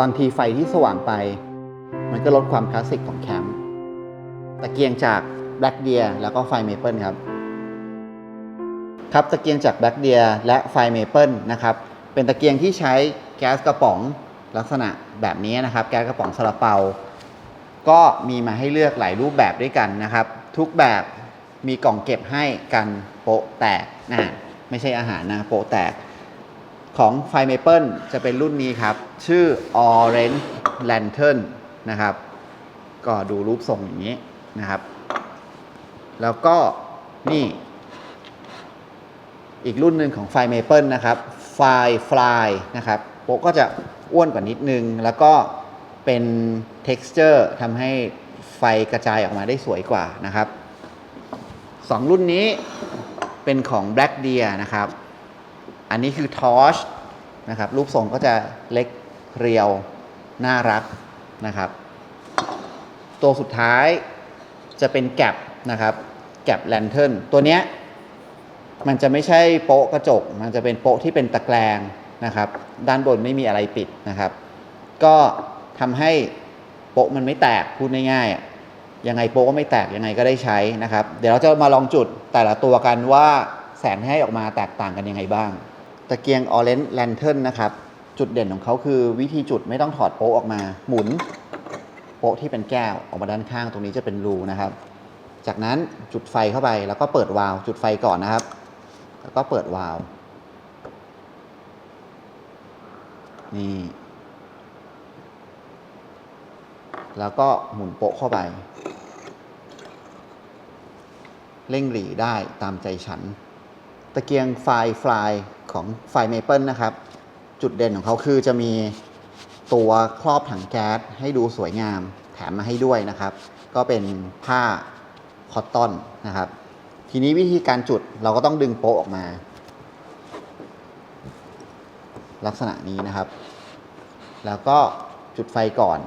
บางทีไฟที่สว่างไป มันก็ลดความคลาสสิกของแคมป์ตะเกียงจาก Black Deer แล้วก็ไฟเมเปิลครับ ครับตะเกียงจาก Black Deer และไฟเมเปิลนะครับ เป็นตะเกียงที่ใช้แก๊สกระป๋องลักษณะแบบนี้นะครับ แก๊สกระป๋องซาลาเปา ก็มีมาให้เลือกหลายรูปแบบด้วยกันนะครับ ทุกแบบมีกล่องเก็บให้กันโปะแตกนะไม่ใช่อาหารนะโปะแตก ของไฟเมเปิลจะเป็นรุ่นนี้ครับ ชื่อ Orange Lantern นะครับ ก็ดูรูปทรงอย่างนี้นะครับ แล้วก็นี่ อีกรุ่นหนึ่งของไฟเมเปิลนะครับไฟฟลายนะครับโปก็จะอ้วนกว่านิดนึง แล้วก็เป็น texture ทำให้ไฟกระจายออกมาได้สวยกว่านะครับสองรุ่นนี้เป็นของ Black Deer นะครับ อันนี้คือ Torch นะครับรูปทรงก็จะเล็กเรียว น่ารักนะครับ ตัวสุดท้ายจะเป็นแก p นะครับแก p แลนเทิร์นตัวเนี้ยมันจะไม่ใช่โป๊ะกระจก มันจะเป็นโป๊ะที่เป็นตะแกรงนะครับ ด้านบนไม่มีอะไรปิดนะครับ ก็ทำให้โป๊ะมันไม่แตกพูดง่ายๆอะยังไงโป๊ะก็ไม่แตกยังไงก็ได้ใช้นะครับ เดี๋ยวเราจะมาลองจุดแต่ละตัวกันว่าแสงให้ออกมาแตกต่างกันยังไงบ้าง ตะเกียง Orange Lantern นะครับ จุดเด่นของเขาคือวิธีจุดไม่ต้องถอดโป๊ะออกมา หมุนโป๊ะที่เป็นแก้วออกมาด้านข้างตรงนี้จะเป็นรูนะครับ จากนั้นจุดไฟเข้าไปแล้วก็เปิดวาล์วจุดไฟก่อนนะครับ แล้วก็เปิดวาล์วนี่แล้วก็หมุนโป๊ะเข้าไป เร่งหรี่ได้ตามใจฉัน ตะเกียงไฟฟลาย ของไฟเมเปิลนะครับ จุดเด่นของเขาคือจะมีตัวครอบถังแก๊สให้ดูสวยงาม แถมมาให้ด้วยนะครับ ก็เป็นผ้าคอตตอนนะครับ ทีนี้วิธีการจุดเราก็ต้องดึงโป๊ะออกมา ลักษณะนี้นะครับ แล้วก็จุดไฟก่อน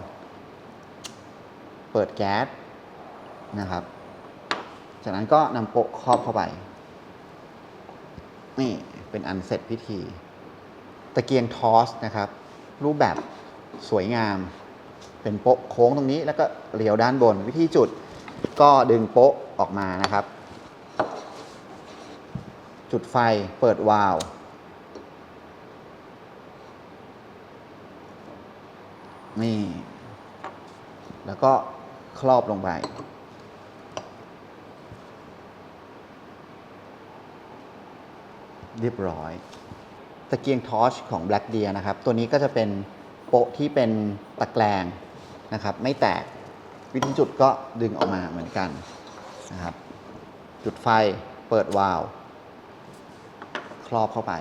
เปิดแก๊สนะครับ จากนั้นก็นำโป๊ะครอบเข้าไปนี่ เป็นอันเสร็จพิธี ตะเกียงทอสนะครับ รูปแบบสวยงาม เป็นโป๊ะโค้งตรงนี้แล้วก็เลี้ยวด้านบนวิธีจุดก็ดึงโป๊ะออกมานะครับ จุดไฟเปิดวาล์วนี่ แล้วก็ครอบลงไป เรียบร้อย ตะเกียงทอชของ Black Deer นะครับ ตัวนี้ก็จะเป็นโปะที่เป็นตะแกรงนะครับ ไม่แตกวิธีจุดก็ดึงออกมาเหมือนกันนะครับ จุดไฟเปิดวาล์วครอบเข้าไป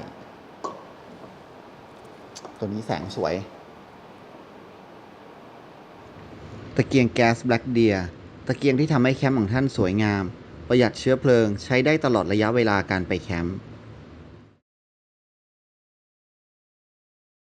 ตัวนี้แสงสวย ตะเกียงแก๊ส Black Deer ตะเกียงที่ทำให้แคมป์ของท่านสวยงาม ประหยัดเชื้อเพลิงใช้ได้ตลอดระยะเวลาการไปแคมป์